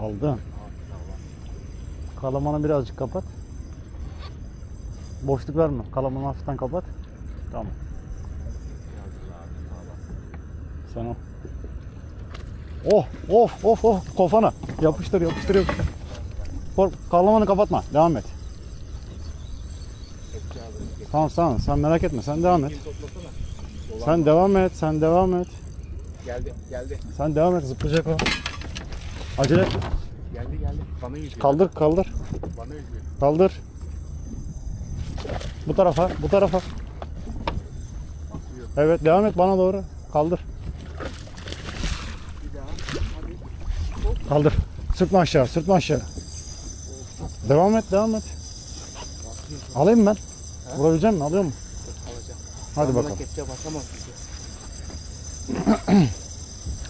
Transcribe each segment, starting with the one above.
Aldın. Kalamanı birazcık kapat. Boşluk verme. Kalamanı hafiften kapat. Tamam. Sen o. Oh, of, of, of. Kofana. Yapıştır, yapıştır, yapıştır. Kork, kalamanı kapatma. Devam et. Tamam, tamam. Sen merak etme. Sen devam et. Sen devam et. Sen devam et. Geldi, geldi. Sen devam et. Zıplayacak o. Acele. Geldi, geldi. Bana yüzüyor. Kaldır, kaldır. Bana yüzüyor. Kaldır. Bu tarafa, bu tarafa. Bakıyor. Evet, devam et bana doğru. Kaldır. Bir daha. Hadi. Kaldır. Sırtma aşağı, sırtma aşağı. Devam et, devam et. Alayım ben. Vurabilecek misin? Alıyor mu? Alacağım. Hadi bakalım.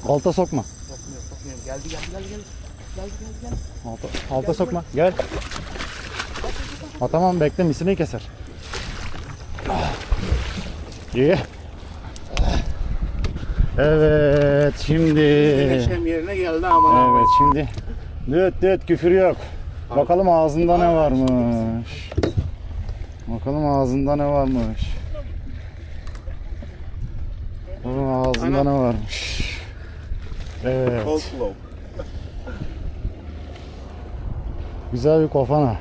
Alta sokma. Geldi, geldi, geldi, geldi. Geldi, geldi, geldi. Alta, alta sokma. Gel. Ha tamam bekle misini keser. İyi. Evet şimdi. Neşem yerine geldi ama. Evet şimdi. Düt düt küfür yok. Bakalım ağzında ne varmış. Bakalım ağzında ne varmış. Bakalım ağzında ne varmış. Evet. Cold. Güzel bir kofana.